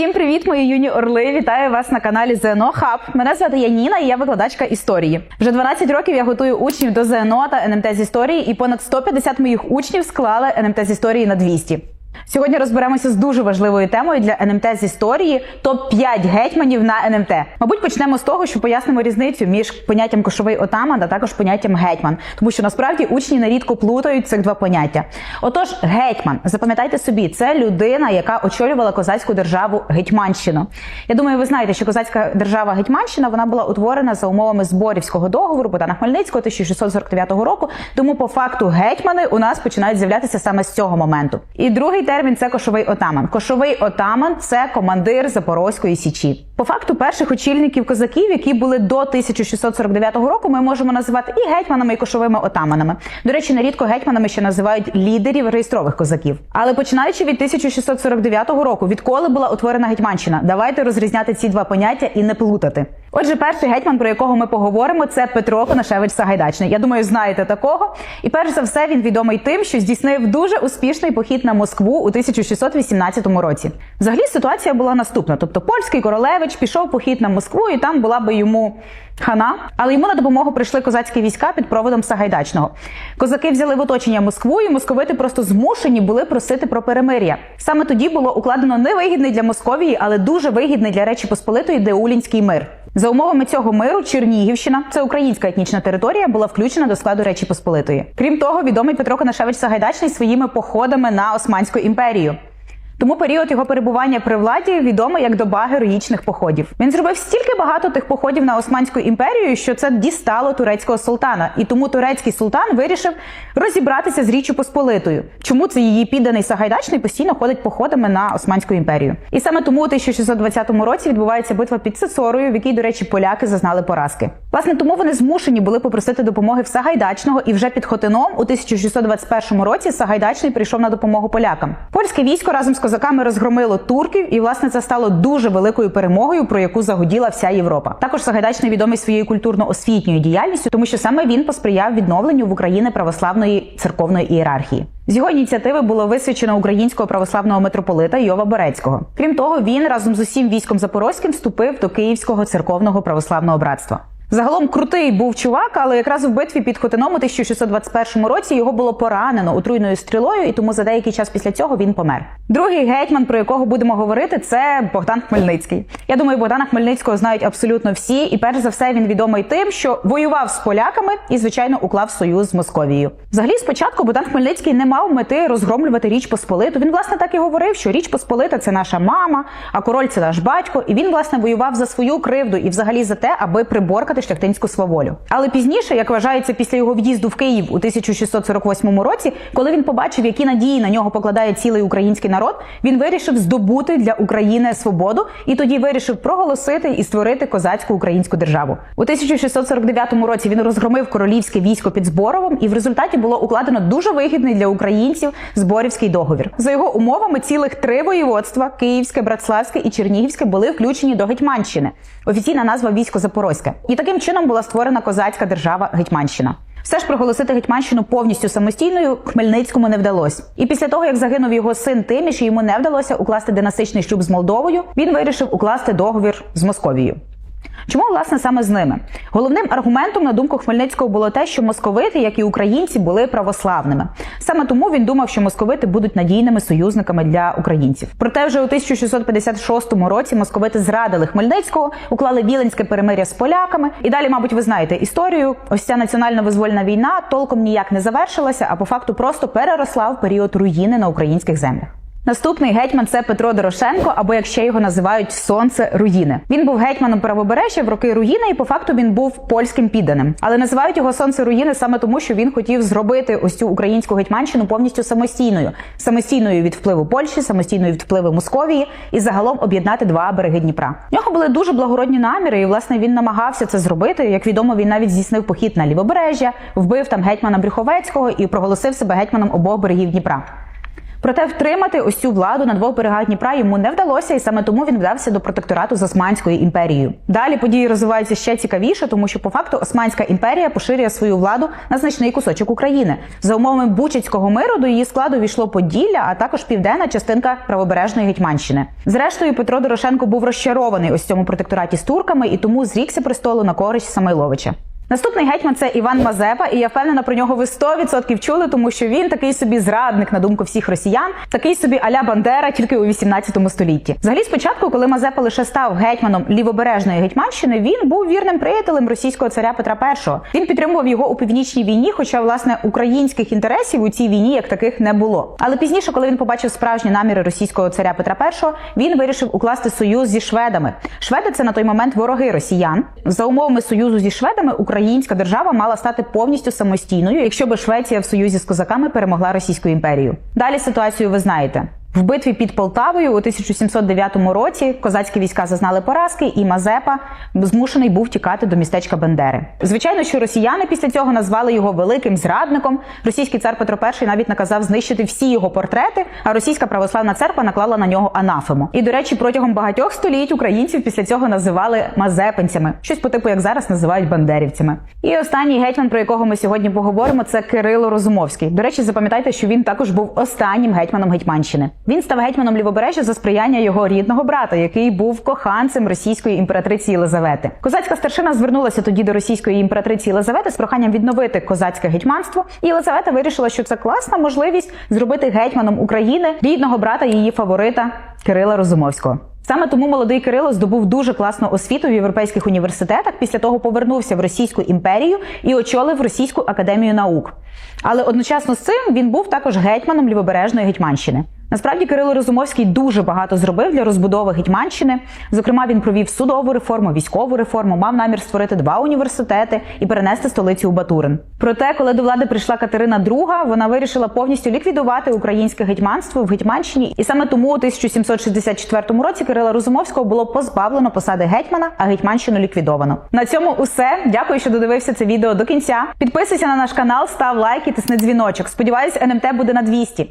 Всім привіт, мої юні орли! Вітаю вас на каналі ЗНО Хаб. Мене звати Яніна і я викладачка історії. Вже 12 років я готую учнів до ЗНО та НМТ з історії, і понад 150 моїх учнів склали НМТ з історії на 200. Сьогодні розберемося з дуже важливою темою для НМТ з історії топ 5 гетьманів на НМТ. Мабуть, почнемо з того, що пояснимо різницю між поняттям кошовий отаман, а також поняттям гетьман, тому що насправді учні нерідко плутають цих два поняття. Отож, гетьман, запам'ятайте собі, це людина, яка очолювала козацьку державу Гетьманщину. Я думаю, ви знаєте, що козацька держава Гетьманщина вона була утворена за умовами зборівського договору Богдана Хмельницького 1649 року. Тому по факту гетьмани у нас починають з'являтися саме з цього моменту. І другий термін це кошовий отаман. Кошовий отаман це командир Запорозької січі. По факту перших очільників козаків, які були до 1649 року, ми можемо називати і гетьманами, і кошовими отаманами. До речі, нерідко гетьманами ще називають лідерів реєстрових козаків. Але починаючи від 1649 року, відколи була утворена Гетьманщина, давайте розрізняти ці два поняття і не плутати. Отже, перший гетьман, про якого ми поговоримо, це Петро Конашевич Сагайдачний. Я думаю, знаєте такого. І перш за все він відомий тим, що здійснив дуже успішний похід на Москву у 1618 році. Взагалі ситуація була наступна: тобто польський королевич пішов похід на Москву, і там була би йому хана, але йому на допомогу прийшли козацькі війська під проводом Сагайдачного. Козаки взяли в оточення Москву, і московити просто змушені були просити про перемир'я. Саме тоді було укладено невигідний для Московії, але дуже вигідний для Речі Посполитої Деулінський мир. За умовами цього миру Чернігівщина, це українська етнічна територія, була включена до складу Речі Посполитої. Крім того, відомий Петро Конашевич Сагайдачний своїми походами на Османську імперію. Тому період його перебування при владі відомий як доба героїчних походів. Він зробив стільки багато тих походів на Османську імперію, що це дістало турецького султана. І тому турецький султан вирішив розібратися з Річчю Посполитою. Чому це її підданий Сагайдачний постійно ходить походами на Османську імперію? І саме тому у 1620 році відбувається битва під Цицорою, в якій, до речі, поляки зазнали поразки. Власне, тому вони змушені були попросити допомоги в Сагайдачного, і вже під Хотином у 1621 році Сагайдачний прийшов на допомогу полякам. Польське військо разом з козаками розгромило турків, і власне це стало дуже великою перемогою, про яку загуділа вся Європа. Також Сагайдачний відомий своєю культурно-освітньою діяльністю, тому що саме він посприяв відновленню в Україні православної церковної ієрархії. З його ініціативи було висвячено українського православного митрополита Йова Борецького. Крім того, він разом з усім військом Запорозьким вступив до Київського церковного православного братства. Загалом крутий був чувак, але якраз у битві під Хотином у 1621 році його було поранено отруйною стрілою, і тому за деякий час після цього він помер. Другий гетьман, про якого будемо говорити, це Богдан Хмельницький. Я думаю, Богдана Хмельницького знають абсолютно всі, і перш за все він відомий тим, що воював з поляками і, звичайно, уклав союз з Московією. Взагалі, спочатку Богдан Хмельницький не мав мети розгромлювати Річ Посполиту. Він власне так і говорив, що Річ Посполита це наша мама, а король це наш батько. І він власне воював за свою кривду і взагалі за те, аби приборкати шляхтинську сваволю. Але пізніше, як вважається, після його в'їзду в Київ у 1648 році, коли він побачив, які надії на нього покладає цілий український народ, він вирішив здобути для України свободу і тоді вирішив проголосити і створити козацьку українську державу. У 1649 році він розгромив королівське військо під Зборовом, і в результаті було укладено дуже вигідний для українців зборівський договір. За його умовами цілих три воєводства Київське, Братславське і Чернігівське були включені до Гетьманщини. Офіційна назва військо Запорозьке. І таким чином була створена козацька держава Гетьманщина. Все ж проголосити Гетьманщину повністю самостійною Хмельницькому не вдалося. І після того, як загинув його син Тиміш, і йому не вдалося укласти династичний шлюб з Молдовою, він вирішив укласти договір з Московією. Чому власне саме з ними? Головним аргументом на думку Хмельницького було те, що московити, як і українці, були православними. Саме тому він думав, що московити будуть надійними союзниками для українців. Проте, вже у 1656 році московити зрадили Хмельницького, уклали віленське перемиря з поляками. І далі, мабуть, ви знаєте історію. Ось ця національно-визвольна війна толком ніяк не завершилася, а по факту просто переросла в період руїни на українських землях. Наступний гетьман це Петро Дорошенко, або як ще його називають Сонце Руїни. Він був гетьманом правобережжя в роки руїни, і по факту він був польським підданим. Але називають його Сонце Руїни саме тому, що він хотів зробити ось цю українську гетьманщину повністю самостійною, самостійною від впливу Польщі, самостійною від впливу Московії і загалом об'єднати два береги Дніпра. В нього були дуже благородні наміри, і власне він намагався це зробити. Як відомо, він навіть здійснив похід на лівобережжя, вбив там гетьмана Брюховецького і проголосив себе гетьманом обох берегів Дніпра. Проте втримати ось цю владу на двох берегах Дніпра йому не вдалося, і саме тому він вдався до протекторату з Османською імперією. Далі події розвиваються ще цікавіше, тому що по факту Османська імперія поширює свою владу на значний кусочок України. За умовами Бучицького миру до її складу війшло Поділля, а також південна частинка правобережної Гетьманщини. Зрештою, Петро Дорошенко був розчарований ось цьому протектораті з турками і тому зрікся престолу на користь Самойловича. Наступний гетьман це Іван Мазепа, і я впевнена про нього ви 100% чули, тому що він такий собі зрадник на думку всіх росіян, такий собі аля Бандера, тільки у 18 столітті. Взагалі, спочатку, коли Мазепа лише став гетьманом лівобережної гетьманщини, він був вірним приятелем російського царя Петра І. Він підтримував його у північній війні, хоча власне українських інтересів у цій війні як таких не було. Але пізніше, коли він побачив справжні наміри російського царя Петра І, він вирішив укласти союз зі шведами. Шведи це на той момент вороги росіян. За умовами союзу зі шведами Українська держава мала стати повністю самостійною, якщо би Швеція в союзі з козаками перемогла Російську імперію. Далі ситуацію ви знаєте. В битві під Полтавою у 1709 році козацькі війська зазнали поразки, і Мазепа змушений був тікати до містечка Бендери. Звичайно, що росіяни після цього назвали його великим зрадником. Російський цар Петро І навіть наказав знищити всі його портрети, а російська православна церква наклала на нього анафему. І до речі, протягом багатьох століть українців після цього називали мазепинцями, щось по типу, як зараз називають бандерівцями. І останній гетьман, про якого ми сьогодні поговоримо, це Кирило Розумовський. До речі, запам'ятайте, що він також був останнім гетьманом Гетьманщини. Він став гетьманом лівобережжя за сприяння його рідного брата, який був коханцем російської імператриці Єлизавети. Козацька старшина звернулася тоді до російської імператриці Єлизавети з проханням відновити козацьке гетьманство. І Єлизавета вирішила, що це класна можливість зробити гетьманом України рідного брата її фаворита Кирила Розумовського. Саме тому молодий Кирило здобув дуже класну освіту в європейських університетах. Після того повернувся в Російську імперію і очолив Російську академію наук. Але одночасно з цим він був також гетьманом лівобережної гетьманщини. Насправді Кирило Розумовський дуже багато зробив для розбудови Гетьманщини. Зокрема, він провів судову реформу, військову реформу, мав намір створити два університети і перенести столицю у Батурин. Проте, коли до влади прийшла Катерина II, вона вирішила повністю ліквідувати українське гетьманство в Гетьманщині, і саме тому у 1764 році Кирила Розумовського було позбавлено посади гетьмана, а гетьманщину ліквідовано. На цьому усе. Дякую, що додивився це відео до кінця. Підписуйся на наш канал, став лайк і тисни дзвіночок. Сподіваюсь, НМТ буде на 200.